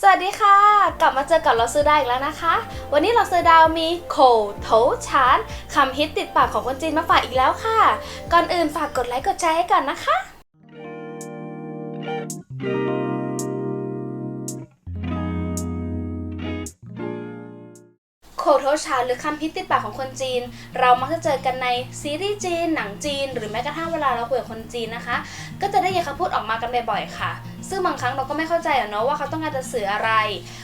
สวัสดีค่ะ กลับมาเจอกับเราซื้อดาวอีกแล้วนะคะ วันนี้เราซื้อดาวมีโขโถชานคำฮิตติดปากของคนจีนมาฝากอีกแล้วค่ะ ก่อนอื่นฝากกดไลค์กดแชร์ให้ก่อนนะคะโขโทชานหรือคำฮิตติดปากของคนจีน เรามักจะเจอกันในซีรีส์จีน หนังจีน หรือแม้กระทั่งเวลาเราคุยกับคนจีนนะคะ ก็จะได้ยินคำพูดออกมากันบ่อยๆค่ะ ซึ่งบางครั้งเราก็ไม่เข้าใจอะเนาะว่าเขาต้องการจะสื่ออะไร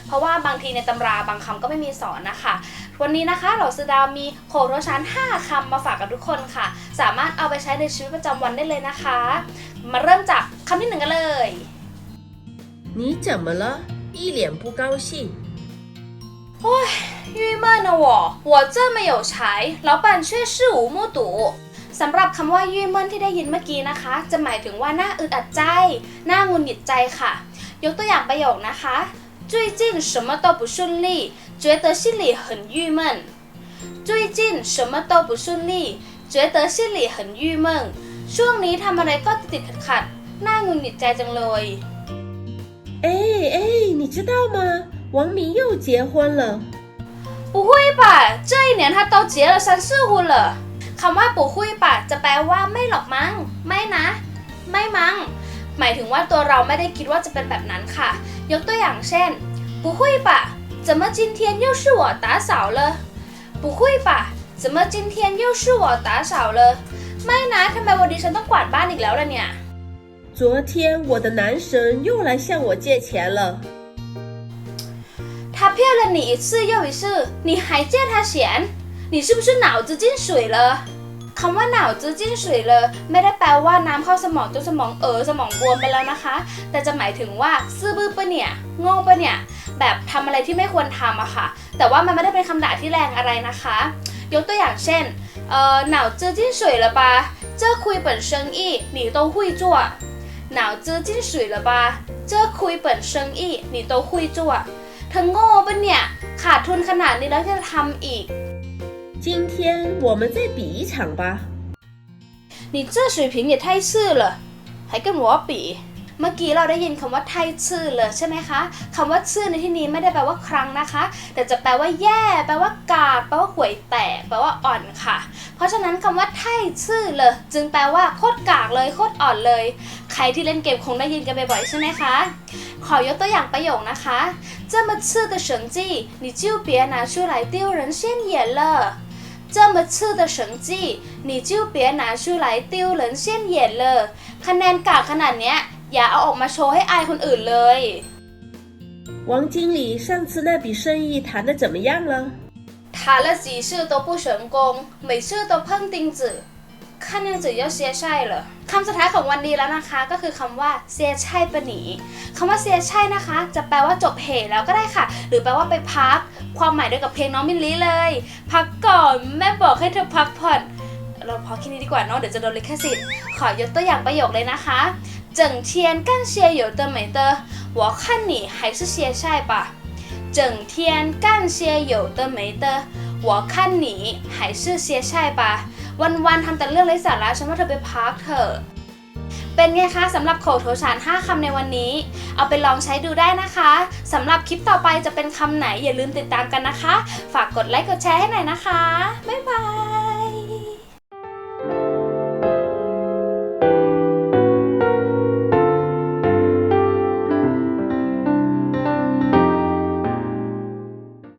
เพราะว่าบางทีในตำราบางคำก็ไม่มีสอนนะคะ วันนี้นะคะเราซื้อดาวมีโขโทชาน5คำมาฝากกับทุกคนค่ะ สามารถเอาไปใช้ในชีวิตประจำวันได้เลยนะคะ มาเริ่มจากคำที่หนึ่งกันเลย 你怎么了？一脸不高兴。郁闷呢我，我这么有才，老板却视无目睹 สำหรับคำว่ายื่เมินที่ได้ยินเมื่อกี้นะคะ จะหมายถึงว่าหน้าอึดอัดใจ หน้าหงุนหงิดใจค่ะ ยกตัวอย่างประโยคนะคะ最近什么都不顺利觉得心里很郁闷最近什么都不顺利觉得心里很郁闷ช่วงนี้ทำอะไรก็ติดขัดขัดๆหน้าหงุนหงิดใจจังเลย 哎哎，你知道吗？王明又结婚了。不会吧这一年他都结了三四婚了 คำว่าปู่คุยปะจะแปลว่าไม่หรอกมั้ง ไม่นะ ไม่มั้ง หมายถึงว่าตัวเราไม่ได้คิดว่าจะเป็นแบบนั้นค่ะ ยกตัวอย่างเช่น不会吧怎么今天又是我打扫了不会吧怎么今天又是我打扫了ไม่นะทำไมวันนี้ฉันต้องกวาดบ้านอีกแล้วล่ะเนี่ย 昨天我的男神又来向我借钱了。他骗了你一次又一次，你还借他钱，你是不是脑子进水了？ คำว่าหนาวจื้อจิ้นสุยเลย ไม่ได้แปลว่าน้ำเข้าสมองจนสมองเออสมองบวมไปแล้วนะคะ แต่จะหมายถึงว่าซื่อบื้อปะเนี่ยโง่ปะเนี่ย แบบทำอะไรที่ไม่ควรทำอะค่ะ แต่ว่ามันไม่ได้เป็นคำด่าที่แรงอะไรนะคะ ยกตัวอย่างเช่นเออหนาวจื้อจิ้นสุยละปะเจ้าคุยเปิดเชิงอี้หนีโตหุยจั่วหนาวจื้อจิ้นสุยละปะเจ้าคุยเปิดเชิงอี้หนีโตหุยจั่วเธอโง่ปะเนี่ยขาดทุนขนาดนี้แล้วจะทำอีก 今天我们再比一场吧。你这水平也太次了还跟我比เมื่อกี้เราได้ยินคำว่าไทซื่อเลยใช่ไหมคะคำว่าซื่อในที่นี้ไม่ได้แปลว่าครั้งนะคะ แต่จะแปลว่าแย่ แปลว่ากากแปลว่าห่วยแตก แปลว่าอ่อนค่ะ เพราะฉะนั้นคำว่าไทซื่อเลยจึงแปลว่าโคตรกากเลยโคตรอ่อนเลย ใครที่เล่นเกมคงได้ยินกันบ่อยๆใช่ไหมคะ ขอยกตัวอย่างประโยคนะคะ这么次的成绩你就别拿出来丢人现眼了 这么次的成绩你就别拿出来丢人现眼了คะแนนกากขนาดเนี้ย อย่าเอาออกมาโชว์ให้อายคนอื่นเลย 王经理，上次那笔生意谈的怎么样了？谈了几次都不成功每次都碰钉子看样子要เสียใช่เหรอคำสุดท้ายของวันนี้แล้วนะคะ ก็คือคำว่าเสียใช่ปะหนีคำว่าเสียใช่นะคะ จะแปลว่าจบเหตุแล้วก็ได้ค่ะ หรือแปลว่าไปพัก ความหมายเดียวกับเพลงน้องมิลลี่เลย พักก่อนแม่บอกให้เธอพักผ่อน เราพอแค่นี้ดีกว่าเนาะเดี๋ยวจะโดนลิขสิทธิ์ขอยกตัวอย่างประโยคเลยนะคะ整天干些有的没的我看你还是歇菜吧整天干些有的没的我看你还是歇菜吧วันๆทำแต่เรื่องไร้สาระฉันว่าเธอไปพักเถอะ เป็นไงคะสำหรับโขโทชาน 5 คำในวันนี้ เอาไปลองใช้ดูได้นะคะสำหรับคลิปต่อไปจะเป็นคำไหนอย่าลืมติดตามกันนะคะ ฝากกดไลค์กดแชร์ให้หน่อยนะคะ บ๊ายบาย